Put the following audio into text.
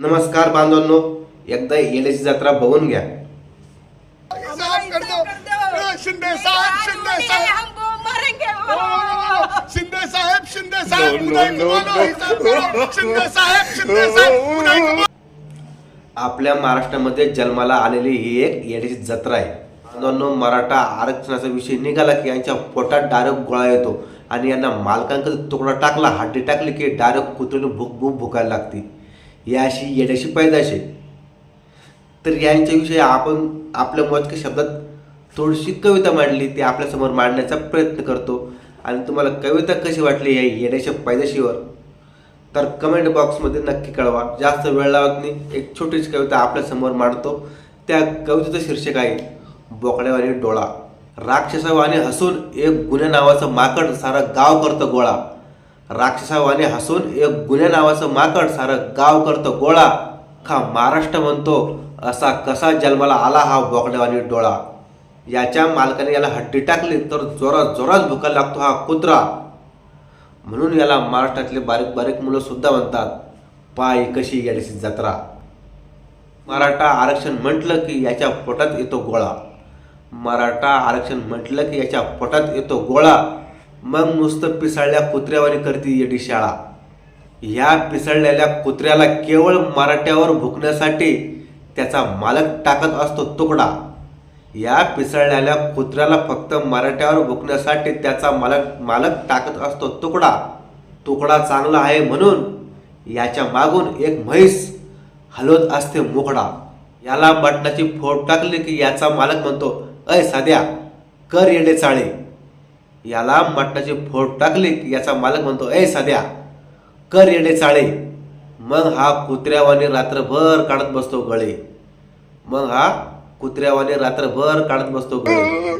नमस्कार बांधवांनो एकदा येण्याची जत्रा बघून घ्या. शिंदे साहब शिंदे साहब. हमको मारेंगे ओ, शिंदे साहेब शिंदे साहेब उदय कुमार हिसाब करो. शिंदे साहेब शिंदे साहेब उदय कुमार आपल्या महाराष्ट्रामध्ये जन्माला आलेली ही एक येण्याची जत्रा आहे. बांधवांनो मराठा आरक्षणाचा विषय निघाला की यांच्या पोटात डायरेक्ट गोळा येतो आणि यांना मालकांकडे तुकडा टाकला हड्डी टाकली की डायरेक्ट कुत्रीने भूक भूक भुकायला लागती. याशी अशी पैदाशी तर यांच्याविषयी आपण आपल्या मोजक्या शब्दात थोडीशी कविता मांडली ती आपल्यासमोर मांडण्याचा प्रयत्न करतो. आणि तुम्हाला कविता कशी वाटली या येण्याच्या पैदाशीवर? तर कमेंट बॉक्समध्ये नक्की कळवा. जास्त वेळ लावत नाही एक छोटीशी कविता आपल्यासमोर मांडतो. त्या कवितेचं शीर्षक आहे बोकड्यावाने डोळा. राक्षसावाने हसून एक गुन्हे नावाचं माकड सारा गाव करतं गोळा. राक्षसावाने हसून एक गुन्हे नावाचं माकड सारं गाव करतं गोळा. खा महाराष्ट्र म्हणतो असा कसा जन्माला आला हा बोकड्यावानी डोळा? याच्या मालकाने याला हड्डी टाकली तर जोरात जोरात भुकायला लागतो हा कुत्रा. म्हणून याला महाराष्ट्रातले बारीक बारीक मुलं सुद्धा म्हणतात पाय कशी याची जत्रा? मराठा आरक्षण म्हटलं की याच्या पोटात येतो गोळा. मराठा आरक्षण म्हटलं की याच्या पोटात येतो गोळा. मग नुसतं पिसाळल्या कुत्र्यावानी करते येडी शाळा. ह्या पिसळलेल्या कुत्र्याला केवळ मराठ्यावर भुकण्यासाठी त्याचा मालक टाकत असतो तुकडा. या पिसळलेल्या कुत्र्याला फक्त मराठ्यावर भुकण्यासाठी त्याचा मालक मालक टाकत असतो तुकडा. तुकडा चांगला आहे म्हणून याच्या मागून एक म्हैस हलवत असते मोकडा. याला मटणाची फोड टाकली की याचा मालक म्हणतो अय साध्या कर येडे चाळे. याला मटणाचे फोड टाकली की याचा मालक म्हणतो ए साध्या कर येणे चाळे. मग हा कुत्र्यावाने रात्रभर काढत बसतो गळे. मग हा कुत्र्यावाने रात्रभर काढत बसतो गळे.